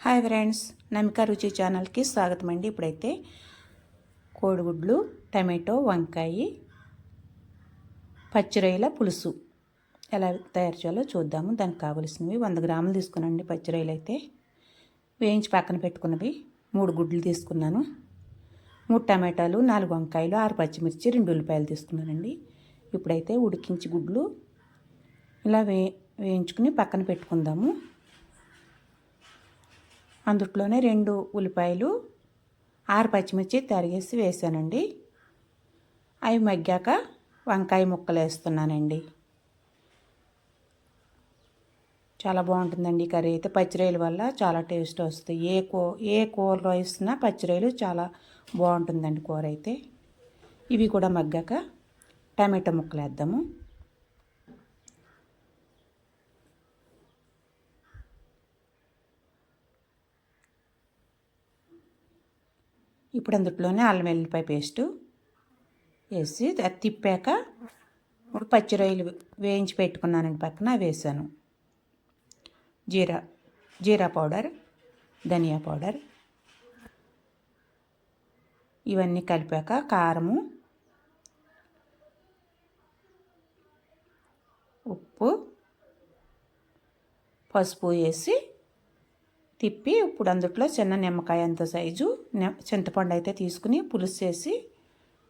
Hi friends నమిక రుచి ఛానల్కి స్వాగతం అండి ఇప్పుడైతే కోడిగుడ్లు టమాటో వంకాయ పచ్చిరొయ్యల పులుసు ఎలా తయారు చేయాలో చూద్దాము. దానికి కావలసినవి వంద గ్రాములు తీసుకున్నాండి పచ్చిరొయ్యలు అయితే. వేయించి పక్కన పెట్టుకున్నవి మూడు గుడ్లు తీసుకున్నాను. మూడు టమాటాలు నాలుగు వంకాయలు ఆరు పచ్చిమిర్చి రెండు ఉల్లిపాయలు తీసుకున్నానండి. ఇప్పుడైతే ఉడికించి గుడ్లు ఇలా వే వేయించుకుని పక్కన పెట్టుకుందాము. అందుట్లోనే రెండు ఉల్లిపాయలు ఆరు పచ్చిమిర్చి తరిగేసి వేసానండి. అవి మగ్గాక వంకాయ ముక్కలు వేస్తున్నానండి. చాలా బాగుంటుందండి ఈ కర్రీ. అయితే పచ్చిరొయ్యల వల్ల చాలా టేస్ట్ వస్తుంది. ఏ కూ ఏ కూరలో వేసినా పచ్చిరాయలు చాలా బాగుంటుందండి కూర అయితే. ఇవి కూడా మగ్గాక టమాటో ముక్కలు వేద్దాము. ఇప్పుడు అందులోనే అల్లం వెల్లిపాయ పేస్టు వేసి అది తిప్పాక ఇప్పుడు పచ్చి రొయ్యలు వేయించి పెట్టుకున్నానండి పక్కన వేసాను. జీరా జీరా పౌడర్ ధనియా పౌడర్. ఇవన్నీ కలిపాక కారము ఉప్పు పసుపు వేసి తిప్పి ఇప్పుడు అందుట్లో చిన్న నిమ్మకాయ అంత సైజు చింతపండు అయితే తీసుకుని పులుసు చేసి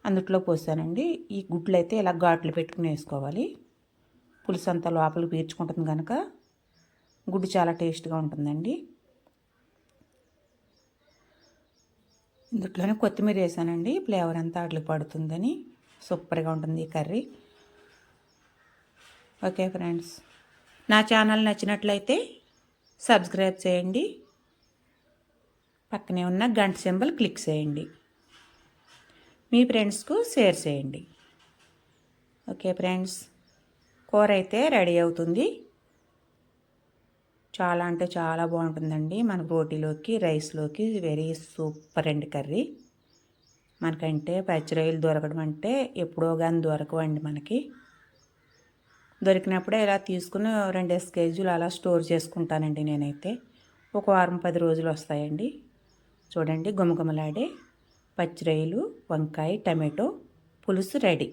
అందుట్లో పోసానండి. ఈ గుడ్లు అయితే ఇలా ఘాట్లు పెట్టుకుని వేసుకోవాలి. పులుసు అంతా లోపలికి పీర్చుకుంటుంది కనుక గుడ్డు చాలా టేస్ట్గా ఉంటుందండి. ఇందుట్లోనే కొత్తిమీర వేసానండి. ఫ్లేవర్ అంతా అడ్లు పడుతుందని. సూపర్గా ఉంటుంది ఈ కర్రీ. ఓకే ఫ్రెండ్స్ నా ఛానల్ నచ్చినట్లయితే సబ్స్క్రైబ్ చేయండి. పక్కనే ఉన్న గంట సింబల్ క్లిక్ చేయండి. మీ ఫ్రెండ్స్కు షేర్ చేయండి. ఓకే ఫ్రెండ్స్ కూర అయితే రెడీ అవుతుంది. చాలా అంటే చాలా బాగుంటుందండి. మన రోటీలోకి రైస్లోకి వెరీ సూపర్ అండి కర్రీ. మనకంటే పచ్చిరొయ్యలు దొరకడం అంటే ఎప్పుడో కానీ దొరకవండి మనకి. దొరికినప్పుడే ఇలా తీసుకుని రెండు కేజీలు అలా స్టోర్ చేసుకుంటానండి నేనైతే. ఒక వారం పది రోజులు వస్తాయండి. చూడండి గుమగుమలాడే పచ్చిరొయ్యలు వంకాయ టమాటో పులుసు రెడీ.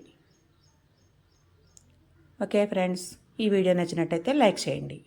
ఓకే ఫ్రెండ్స్ ఈ వీడియో నచ్చినట్టయితే లైక్ చేయండి.